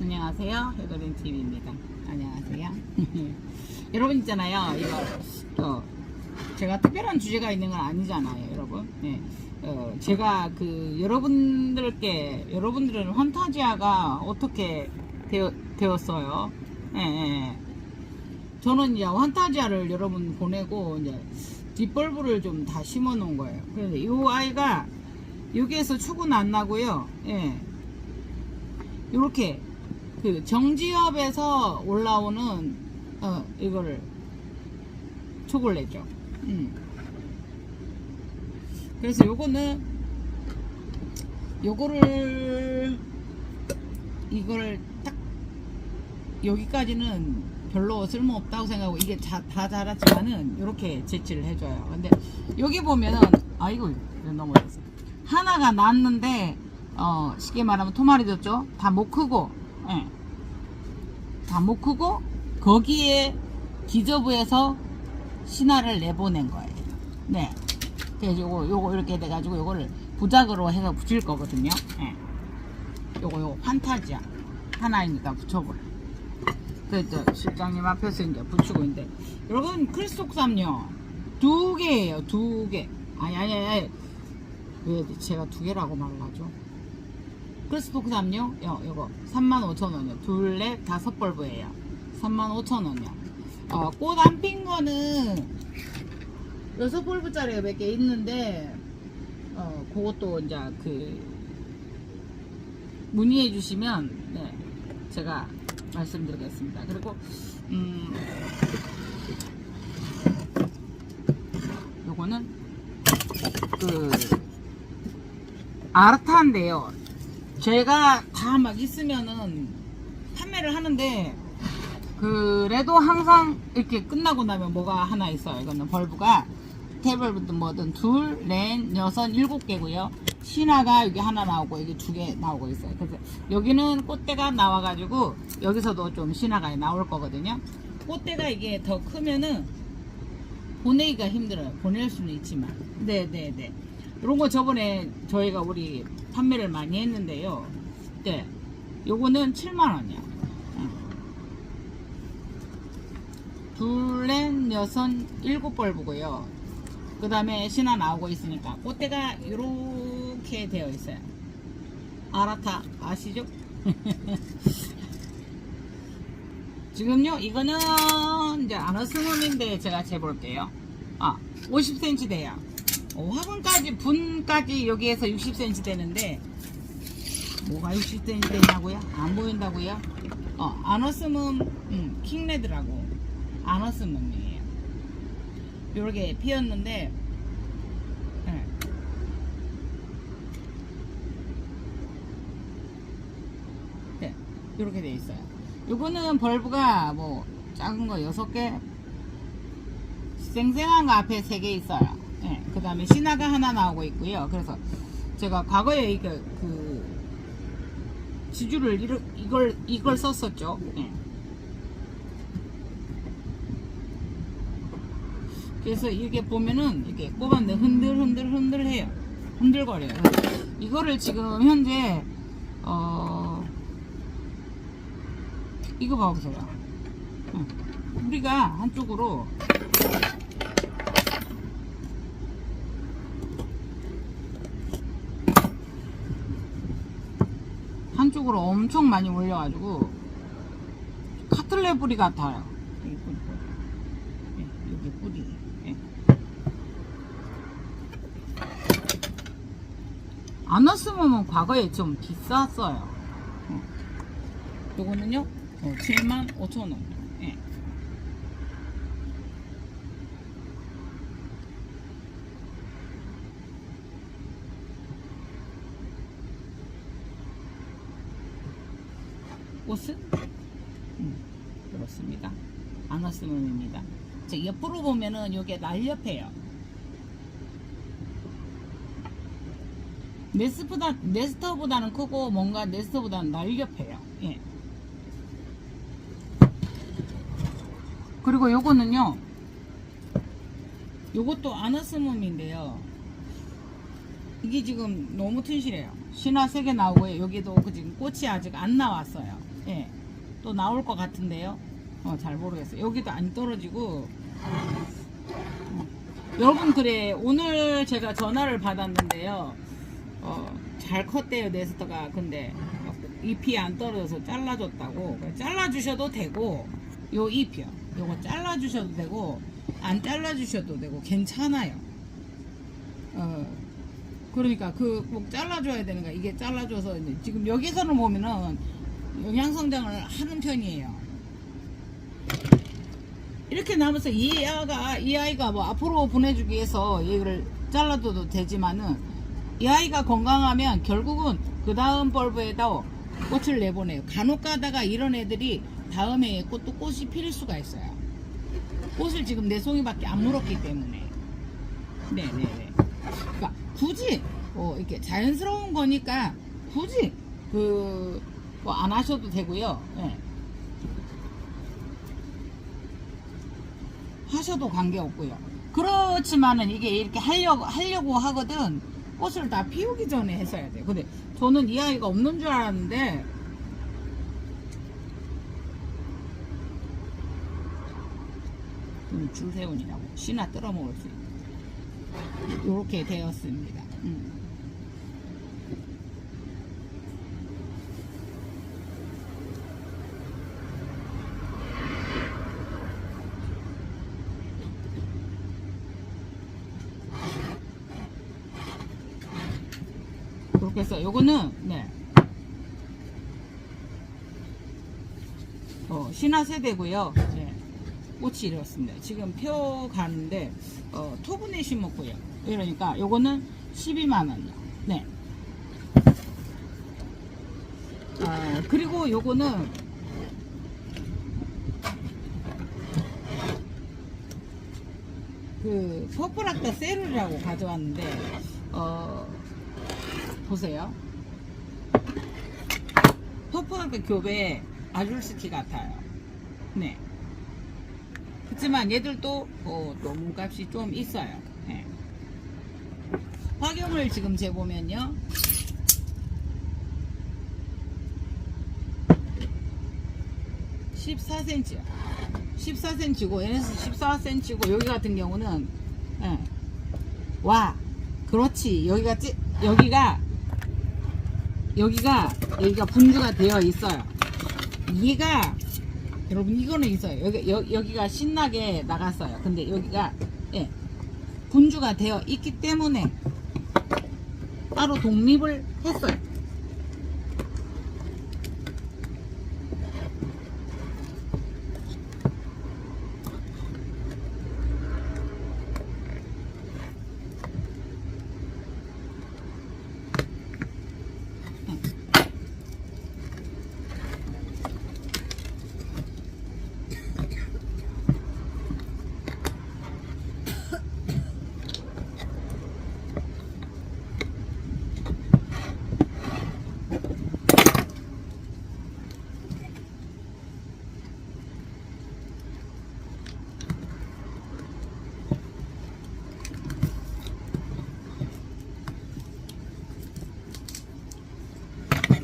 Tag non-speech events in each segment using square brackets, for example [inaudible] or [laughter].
안녕하세요. 해거린 TV입니다. 안녕하세요. [laughs] 여러분 있잖아요. 이거 어, 제가 특별한 주제가 있는 건 아니잖아요, 여러분. 네. 어, 제가 그 여러분들께 여러분들은 환타지아가 어떻게 되어, 되었어요? 예, 예. 저는 이제 환타지아를 여러분 보내고 이제 뒷벌브를 좀 다 심어 놓은 거예요. 그래서 이 아이가 여기에서 축은 안 나고요. 예. 요렇게 그 정지엽에서 올라오는 어 이거를 내죠. 음. 그래서 요거는 요거를 이걸 딱 여기까지는 별로 쓸모없다고 생각하고 이게 자, 다 자랐지만은 이렇게 재치를 해줘요. 근데 여기 보면은 아이고 넘어졌어. 하나가 났는데 어 쉽게 말하면 토마리 졌죠. 다 못 크고, 예. 다못 크고 거기에 기저부에서 신화를 내보낸 거예요. 네. 그래서 요거 요거 이렇게 돼가지고 요거를 부작으로 해서 붙일 거거든요. 예. 요거 요거 판타지야 하나이니까 붙여버려. 그래서 실장님 앞에서 이제 붙이고 있는데 여러분 크리스톡삼요 두 개예요 두 개. 아니 아니 아니 왜 제가 두 개라고 말을 하죠? 크리스톡삼요 요 요거. 35,000원이요. 둘넷 다섯 벌브예요. 35,000원이요. 어, 꽃 안 핀 거는 여섯 벌브짜리가 몇 개 있는데 어 그것도 이제 그 문의해 주시면 네 제가 말씀드리겠습니다. 그리고 음 요거는 그 아르타인데요. 제가 다 막 있으면은 판매를 하는데 그래도 항상 이렇게 끝나고 나면 뭐가 하나 있어요. 이거는 벌브가 테이블부터 뭐든 둘, 넷, 여섯, 일곱 개고요. 신화가 여기 하나 나오고 여기 두 개 나오고 있어요. 그래서 여기는 꽃대가 나와가지고 여기서도 좀 신화가 나올 거거든요. 꽃대가 이게 더 크면은 보내기가 힘들어요. 보낼 수는 있지만. 네네네. 이런 거 저번에 저희가 우리 판매를 많이 했는데요. 네. 요거는 7만원이야. 둘, 넷, 여섯, 일곱 벌브고요. 그 다음에 신화 나오고 있으니까 꽃대가 이렇게 되어 있어요. 아라타 아시죠? [laughs] 지금요 이거는 이제 아너스몬인데 제가 재볼게요. 아 50cm 돼요. 어, 화분까지 분까지 여기에서 60cm 되는데 뭐가 60cm 되냐고요? 안 보인다고요? 어 아너스몬 음, 킹레드라고 아너스몬이에요. 요렇게 피었는데 네. 네, 요렇게 돼 있어요. 요거는 벌브가 뭐 작은 거 6개 생생한 거 앞에 3개 있어요. 네, 그 다음에 신화가 하나 나오고 있고요. 그래서 제가 과거에 이거 그 지주를 이러- 이걸 이걸 썼었죠. 네. 그래서 이렇게 보면은 이렇게 꼽았는데 흔들 흔들 흔들 해요. 흔들거려요. 이거를 지금 현재 어 이거 봐보세요. 응. 우리가 한쪽으로 한 쪽으로 엄청 많이 올려가지고 카틀레 뿌리 같아요. 예, 여기 뿌리. 예. 안 왔으면 과거에 좀 비쌌어요. 어. 요거는요, 어, 7만 5천 원. 예. 옷은? 음, 그렇습니다. 아너스몬입니다. 자, 옆으로 보면은 요게 날렵해요. 네스보다, 네스터보다는 크고 뭔가 네스터보다는 날렵해요. 예. 그리고 요거는요. 요것도 아너스몬인데요. 이게 지금 너무 튼실해요. 신화 3개 나오고요. 여기도 그 지금 꽃이 아직 안 나왔어요. 예. 또 나올 것 같은데요. 어, 잘 모르겠어요. 여기도 안 떨어지고. 어. 여러분, 그래. 오늘 제가 전화를 받았는데요. 어, 잘 컸대요, 네스터가. 근데 잎이 안 떨어져서 잘라줬다고. 그래, 잘라주셔도 되고, 요 잎이요. 요거 잘라주셔도 되고, 안 잘라주셔도 되고, 괜찮아요. 어, 그러니까 그 꼭 잘라줘야 되는 거야. 이게 잘라줘서 지금 여기서는 보면은 영양 성장을 하는 편이에요. 이렇게 나면서 이 아가 이 아이가 뭐 앞으로 보내주기 위해서 얘를 잘라줘도 되지만은 이 아이가 건강하면 결국은 그 다음 벌브에다 꽃을 내보내요. 간혹 가다가 이런 애들이 다음에 꽃도 꽃이 필 수가 있어요. 꽃을 지금 네 송이밖에 안 물었기 때문에. 네네네. 그러니까 굳이 뭐 이렇게 자연스러운 거니까 굳이 그 뭐 안 하셔도 되고요. 예. 하셔도 관계 없고요. 그렇지만은 이게 이렇게 하려고 하려고 하거든 꽃을 다 피우기 전에 했어야 돼요. 근데 저는 이 아이가 없는 줄 알았는데 음, 줄세운이라고 씨나 뜯어 먹을 수 있는 이렇게 되었습니다. 음. 해서 요거는 네. 어, 신화 세대고요. 네. 꽃이 이렇습니다. 지금 펴 가는데 어, 토분에 심었고요. 이러니까 요거는 12만 원이요. 네. 아, 그리고 요거는 그 퍼플락타 세룰이라고 가져왔는데 어 보세요. 퍼플락타 교배 아줄스키 같아요. 네. 그렇지만 얘들도 어, 또 몸값이 좀 있어요. 네. 화경을 지금 재보면요. (14cm요) 14cm고 얘는 14cm고 여기 같은 경우는 예. 와 그렇지 여기가 찌, 여기가 여기가 여기가 분주가 되어 있어요. 얘가 여러분 이거는 있어요. 여기 여, 여기가 신나게 나갔어요. 근데 여기가 예, 분주가 되어 있기 때문에 따로 독립을 했어요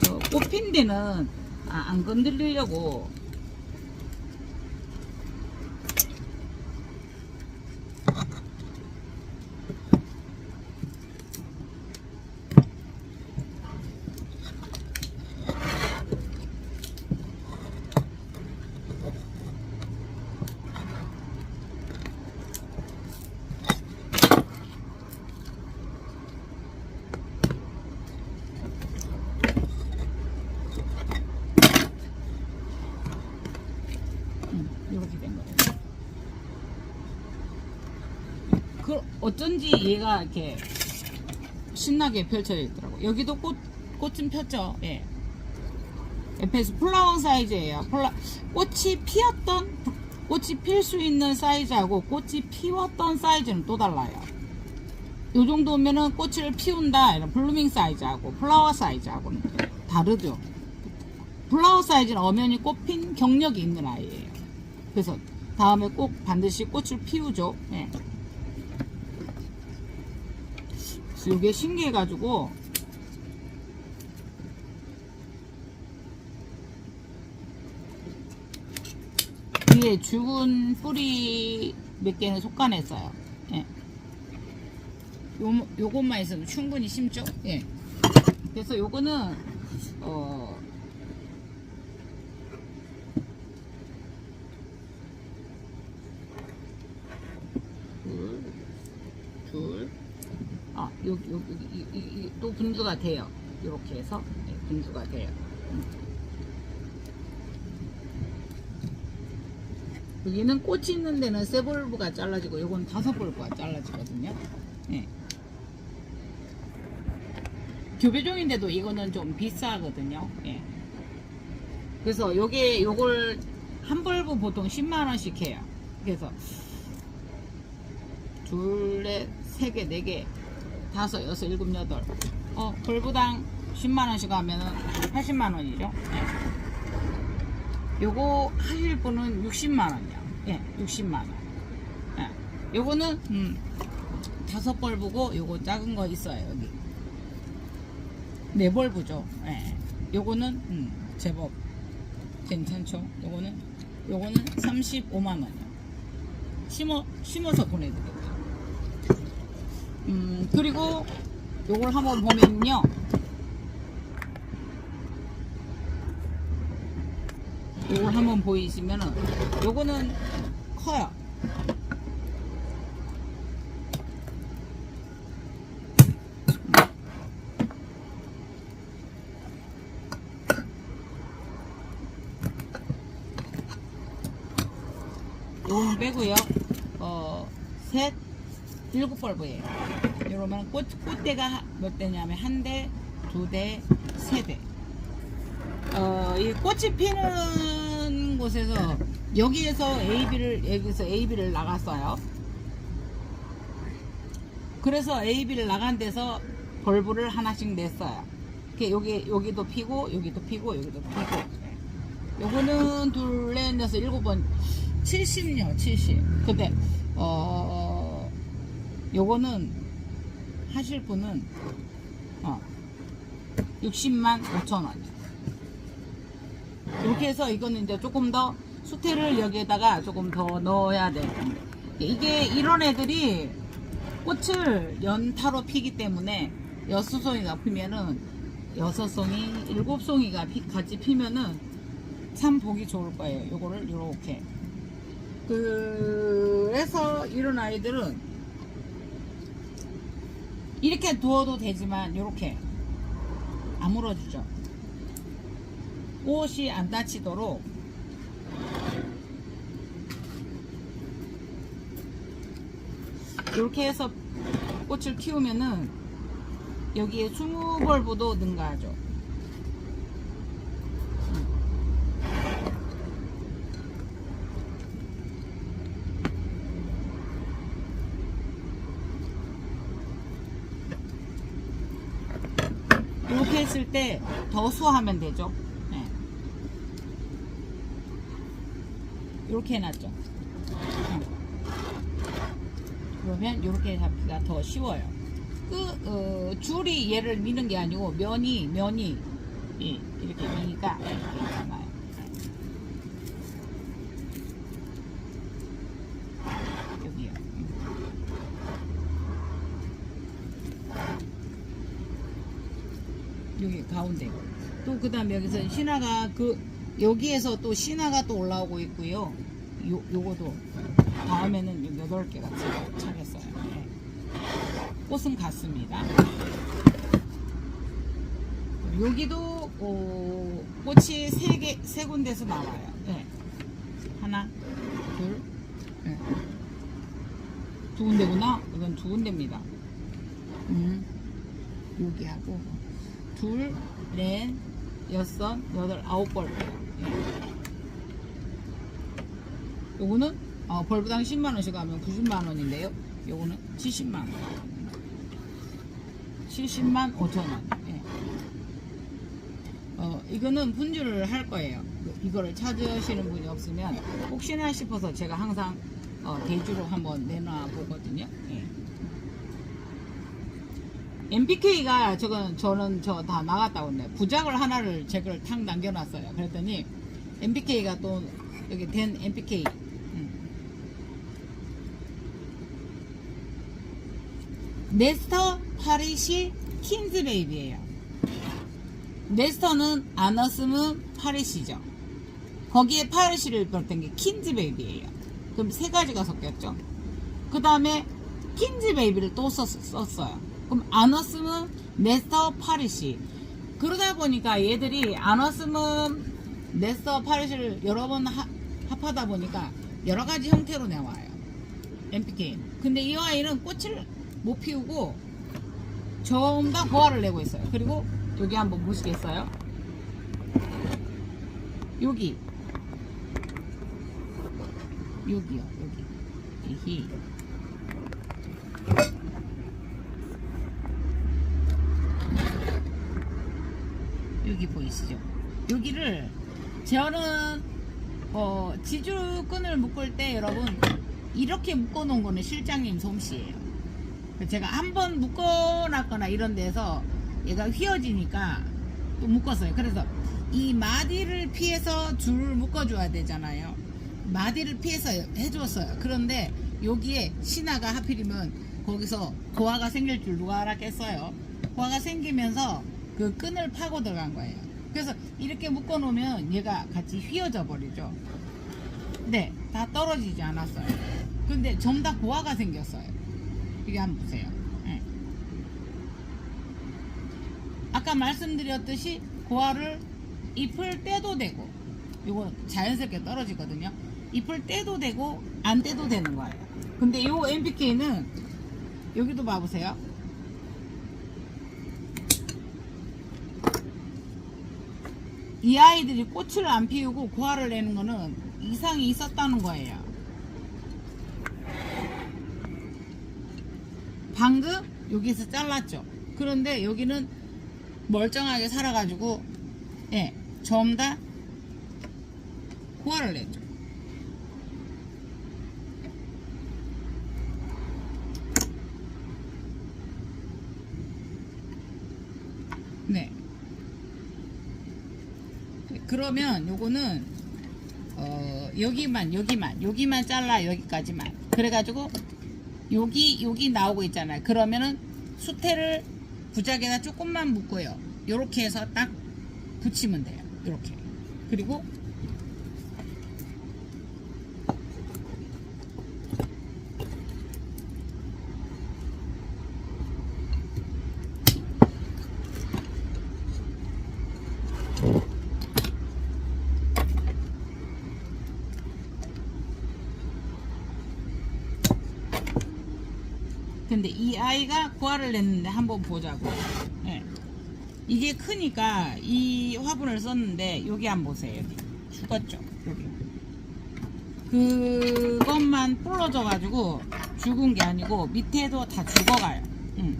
저 데는 아, 안 건드리려고 음, 이렇게 된 거예요. 그 어쩐지 얘가 이렇게 신나게 펼쳐져 있더라고. 여기도 꽃 꽃은 폈죠. 예. 옆에서 플라워 사이즈예요. 플라 꽃이 피었던 꽃이 필 수 있는 사이즈하고 꽃이 피웠던 사이즈는 또 달라요. 요 정도면은 꽃을 피운다 이런 블루밍 사이즈하고 플라워 사이즈하고는 다르죠. 플라워 사이즈는 엄연히 꽃핀 경력이 있는 아이예요. 그래서 다음에 꼭 반드시 꽃을 피우죠. 예. 이게 신기해가지고 위에 죽은 뿌리 몇 개는 솎아냈어요 예. 요, 요것만 있으면 충분히 심죠? 예. 그래서 요거는, 어, 분주가 돼요. 이렇게 해서, 네, 분주가 돼요. 음. 여기는 꽃이 있는 데는 세 볼브가 잘라지고, 요건 다섯 볼브가 잘라지거든요. 네. 교배종인데도 이거는 좀 비싸거든요. 예. 그래서 요게, 요걸 한 벌브 보통 10만 원씩 해요. 그래서 둘, 넷, 세 개, 네 개, 다섯, 여섯, 일곱, 여덟. 어, 벌부당 10만원씩 하면은 80만원이죠. 예. 요거 하실 분은 60만원이요. 예, 60만원. 예. 요거는, 음, 다섯 벌부고, 요거 작은 거 있어요, 여기. 네 벌부죠. 예. 요거는, 음, 제법 괜찮죠. 요거는, 요거는 35만원이요. 심어, 심어서 보내드릴게요. 음, 그리고 요걸 한번 보면요. 요걸 한번 보이시면은 요거는 커요. 요건 빼고요. 어, 셋, 일곱 벌브예요. 이러면 꽃, 꽃대가 몇 대냐면 한 대, 두 대, 세 대. 어, 이 꽃이 피는 곳에서 여기에서 AB를 여기서 AB를 나갔어요. 그래서 AB를 나간 데서 벌브를 하나씩 냈어요. 이렇게 여기 여기도 피고 여기도 피고 여기도 피고. 요거는 둘, 넷, 여섯, 일곱 번 70요, 70. 근데 어 요거는 하실 분은 어 60만 5천 원이요. 이렇게 해서 이거는 이제 조금 더 수태를 여기에다가 조금 더 넣어야 될 건데 이게 이런 애들이 꽃을 연타로 피기 때문에 여섯 송이가 피면은 여섯 송이, 일곱 송이가 피, 같이 피면은 참 보기 좋을 거예요. 요거를 요렇게. 그래서 이런 아이들은 이렇게 두어도 되지만 요렇게 아물어주죠. 꽃이 안 다치도록 이렇게 해서 꽃을 키우면은 여기에 20벌부도 능가하죠. 했을 때 더 수하면 되죠. 네. 이렇게 해놨죠. 네. 그러면 이렇게 잡기가 더 쉬워요. 그 어, 줄이 얘를 미는 게 아니고 면이 면이 이, 이렇게 미니까 이렇게 있잖아요. 여기요. 가운데. 또 그 다음 여기서 신화가 그 여기에서 또 신화가 또 올라오고 있고요. 요 요거도 다음에는 여덟 개가 차- 차겠어요. 네. 꽃은 같습니다. 여기도 어, 꽃이 세 개, 세 군데서 나와요. 네. 하나, 둘, 네. 두 군데구나. 이건 두 군데입니다. 음, 여기하고 둘, 넷, 여섯, 여덟, 아홉 벌. 예. 요거는 어, 벌부당 10만 원씩 하면 90만 원인데요. 요거는 70만 원. 70만 5천 원. 예. 어, 이거는 분주를 할 거예요. 이거를 찾으시는 분이 없으면 혹시나 싶어서 제가 항상 어, 대주로 한번 내놔 보거든요. 예. MPK가 저건 저는 저 다 나갔다고 했네. 부작을 하나를 제 걸 탁 남겨놨어요. 그랬더니 MPK가 또 여기 된 MPK. 음. 네스터 파리시 킨즈 베이비예요. 네스터는 아너스문 파리시죠. 거기에 파리시를 넣었던 게 킨즈 베이비예요. 그럼 세 가지가 섞였죠. 그 다음에 킨즈 베이비를 또 썼, 썼어요. 그럼 아너스문 네스터 파리시. 그러다 보니까 얘들이 아너스문 네스터 파리시를 여러 번 하- 합하다 보니까 여러 가지 형태로 나와요. MPK. 근데 이 아이는 꽃을 못 피우고 전부 다 고화를 내고 있어요. 그리고 여기 한번 보시겠어요? 여기. 여기요, 여기. 이히. 여기 보이시죠? 여기를 저는 어, 지주끈을 묶을 때 여러분 이렇게 묶어 놓은 거는 실장님 솜씨예요. 제가 한 번 묶어 놨거나 이런 데서 얘가 휘어지니까 또 묶었어요. 그래서 이 마디를 피해서 줄을 묶어줘야 되잖아요. 마디를 피해서 해줬어요. 그런데 여기에 신화가 하필이면 거기서 고화가 생길 줄 누가 알았겠어요. 고화가 생기면서 그 끈을 파고 들어간 거예요. 그래서 이렇게 묶어 놓으면 얘가 같이 휘어져 버리죠. 네, 다 떨어지지 않았어요. 근데 전부 다 고화가 생겼어요. 이게 한번 보세요. 예. 아까 말씀드렸듯이 고화를 잎을 떼도 되고, 이거 자연스럽게 떨어지거든요. 잎을 떼도 되고, 안 떼도 되는 거예요. 근데 이 MPK는 여기도 봐보세요. 이 아이들이 꽃을 안 피우고 고화를 내는 거는 이상이 있었다는 거예요. 방금 여기서 잘랐죠. 그런데 여기는 멀쩡하게 살아가지고 예, 전부 다 고화를 내죠. 네. 그러면 요거는 어 여기만 여기만 여기만 잘라 여기까지만. 그래가지고 여기 여기 나오고 있잖아요. 그러면은 수태를 부작에다 조금만 묶고요. 요렇게 해서 딱 붙이면 돼요. 요렇게. 그리고 근데 이 아이가 고화를 냈는데 한번 보자고. 예. 이게 크니까 이 화분을 썼는데 여기 한번 보세요. 여기 죽었죠. 여기. 그것만 부러져 가지고 죽은 게 아니고 밑에도 다 죽어가요. 응.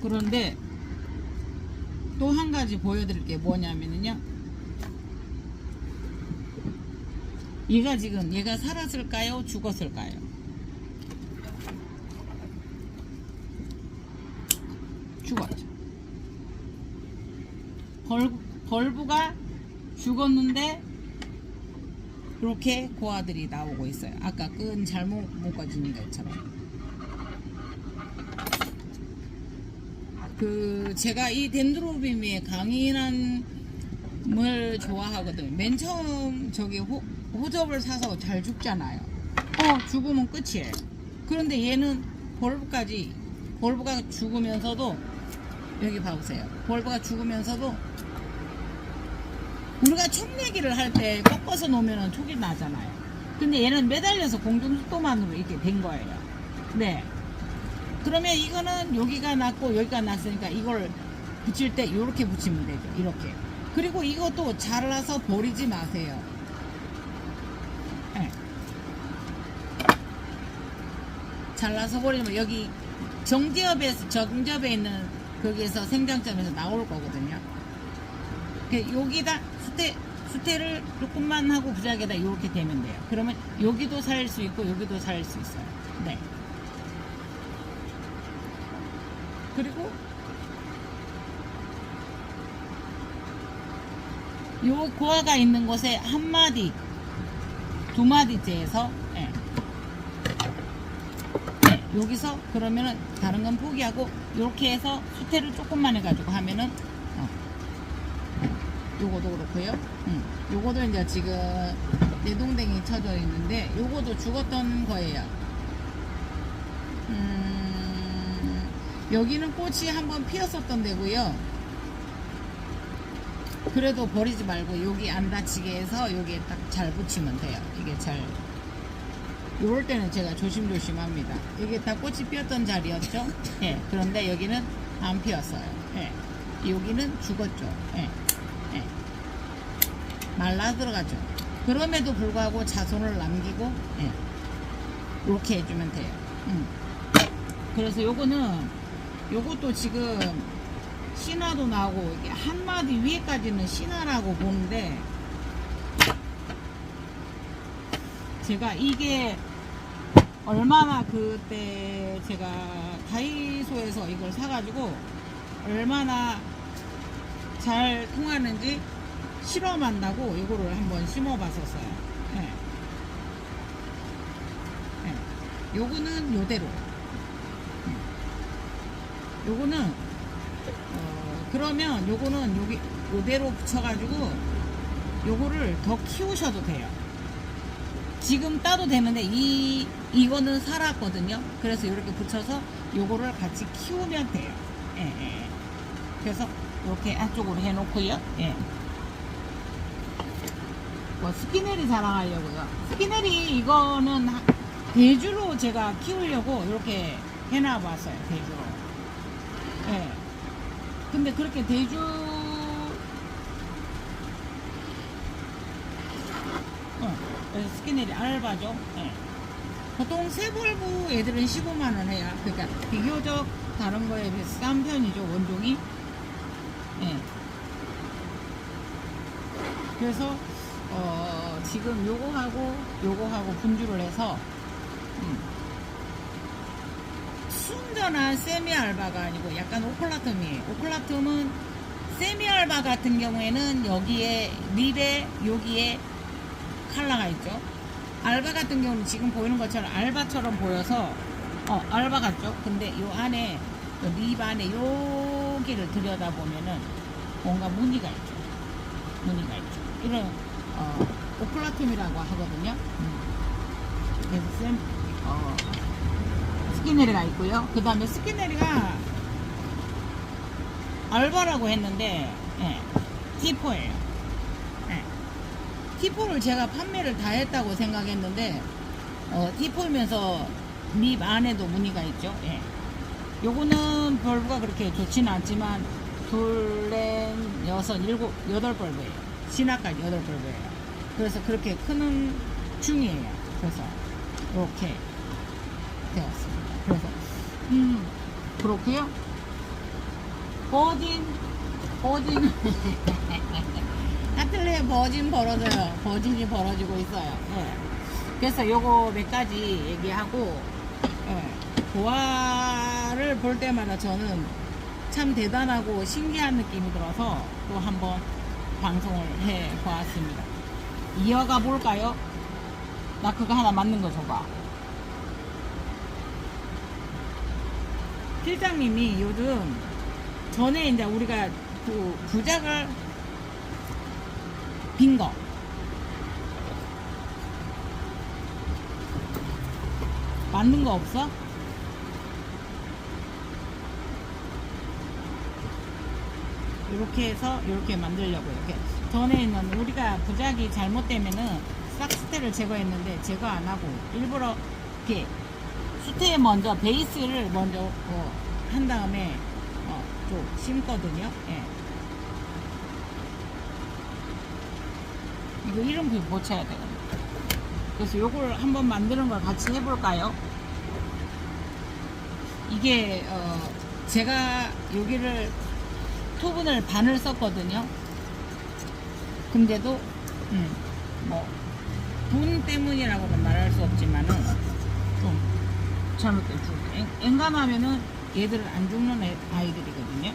그런데 또 한 가지 보여드릴 게 뭐냐면요. 얘가 지금 얘가 살았을까요? 죽었을까요? 죽었죠. 벌, 벌브가 죽었는데 이렇게 고아들이 나오고 있어요. 아까 끈 잘못 묶어진 것처럼. 그 제가 이 덴드로빔의 강인한 물 좋아하거든요. 맨 처음 저기 호, 호접을 사서 잘 죽잖아요. 어 죽으면 끝이에요. 그런데 얘는 볼브까지 볼브가 죽으면서도 여기 봐보세요. 볼브가 죽으면서도 우리가 촉내기를 할 때 꺾어서 놓으면 촉이 나잖아요. 근데 얘는 매달려서 공중 속도만으로 이렇게 된 거예요. 네. 그러면 이거는 여기가 났고 여기가 났으니까 이걸 붙일 때 이렇게 붙이면 되죠. 이렇게. 그리고 이것도 잘라서 버리지 마세요. 네. 잘라서 버리면 여기 정지업에서 정접에 있는 거기에서 생장점에서 나올 거거든요. 그 여기다 수태 수태를 조금만 하고 부작에다 이렇게 되면 돼요. 그러면 여기도 살 수 있고 여기도 살 수 있어요. 네. 그리고 요 고아가 있는 곳에 한 마디, 두 마디째에서 예. 네, 여기서 그러면은 다른 건 포기하고 이렇게 해서 수태를 조금만 해가지고 하면은 어, 요거도 그렇고요. 음, 요거도 이제 지금 내동댕이 쳐져 있는데 요거도 죽었던 거예요. 음, 여기는 꽃이 한번 피었었던 데고요. 그래도 버리지 말고 여기 안 다치게 해서 여기에 딱 잘 붙이면 돼요. 이게 잘 요럴 때는 제가 조심조심합니다. 이게 다 꽃이 피었던 자리였죠? 예. 그런데 여기는 안 피었어요. 예. 여기는 죽었죠. 예. 예. 말라 들어가죠. 그럼에도 불구하고 자손을 남기고 예. 이렇게 해주면 돼요. 음. 그래서 요거는 요것도 지금 신화도 나오고 이게 한 마디 위에까지는 신화라고 보는데 제가 이게 얼마나 그때 제가 다이소에서 이걸 사가지고 얼마나 잘 통하는지 실험한다고 이거를 한번 심어봤었어요. 예. 예. 요거는 요대로. 음. 요거는 어, 그러면 요거는 여기 요대로 붙여가지고 요거를 더 키우셔도 돼요. 지금 따도 되는데 이 이거는 살았거든요. 그래서 이렇게 붙여서 요거를 같이 키우면 돼요. 예, 예. 그래서 이렇게 안쪽으로 해놓고요. 예. 뭐 스키네리 자랑하려고요. 스키네리 이거는 하- 대주로 제가 키우려고 이렇게 해놔봤어요. 대주로. 예. 근데 그렇게 대주 어, 스키넬이 알바죠. 예. 보통 세벌부 애들은 15만원 해요. 그러니까 비교적 다른 거에 비해 싼 편이죠, 원종이. 예. 그래서, 어, 지금 요거하고, 요거하고 분주를 해서, 음. 순전한 세미 알바가 아니고 약간 오클라툼이에요. 오클라툼은 세미 알바 같은 경우에는 여기에 립에 여기에 컬러가 있죠. 알바 같은 경우는 지금 보이는 것처럼 알바처럼 보여서 어 알바 같죠. 근데 요 안에 요립 안에 여기를 들여다 보면은 뭔가 무늬가 있죠. 무늬가 있죠. 이런 어 오클라툼이라고 하거든요. 음. 그래서 쌤 어, 스키네리가 있고요. 그 다음에 스키네리가 알바라고 했는데 예, T4예요. 예. T4를 제가 판매를 다 했다고 생각했는데 어, T4면서 립 안에도 무늬가 있죠. 예. 요거는 벌브가 그렇게 좋지는 않지만 둘, 넷, 여섯, 일곱, 여덟 벌브예요. 신화까지 여덟 벌브예요. 그래서 그렇게 크는 중이에요. 그래서 이렇게 되었습니다. 그래서 음 그렇고요. 버진 버진 [laughs] 하틀리에 버진 벌어져요. 버진이 벌어지고 있어요. 예. 그래서 요거 몇 가지 얘기하고 예. 고아를 볼 때마다 저는 참 대단하고 신기한 느낌이 들어서 또 한번 방송을 해 보았습니다. 이어가 볼까요? 나 그거 하나 맞는 거 줘봐. 실장님이 요즘 전에 이제 우리가 그 부작을 빈 거. 맞는 거 없어? 이렇게 해서 이렇게 만들려고 이렇게 전에는 우리가 부작이 잘못되면은 싹스테를 제거했는데 제거 안 하고 일부러 이렇게 수태에 먼저 베이스를 먼저 어, 한 다음에 어, 좀 심거든요. 예. 이거 이름 못 쳐야 되거든요. 그래서 요걸 한번 만드는 걸 같이 해볼까요? 이게 어, 제가 여기를 토분을 반을 썼거든요. 근데도 음, 뭐분 때문이라고는 말할 수 없지만은 좀 잘못됐죠. 엔- 엔간하면은 얘들은 안 죽는 애- 아이들이거든요.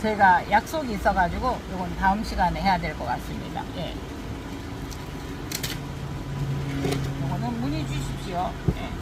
제가 약속이 있어가지고 이건 다음 시간에 해야 될 것 같습니다. 예. 이거는 문의 주십시오. 예.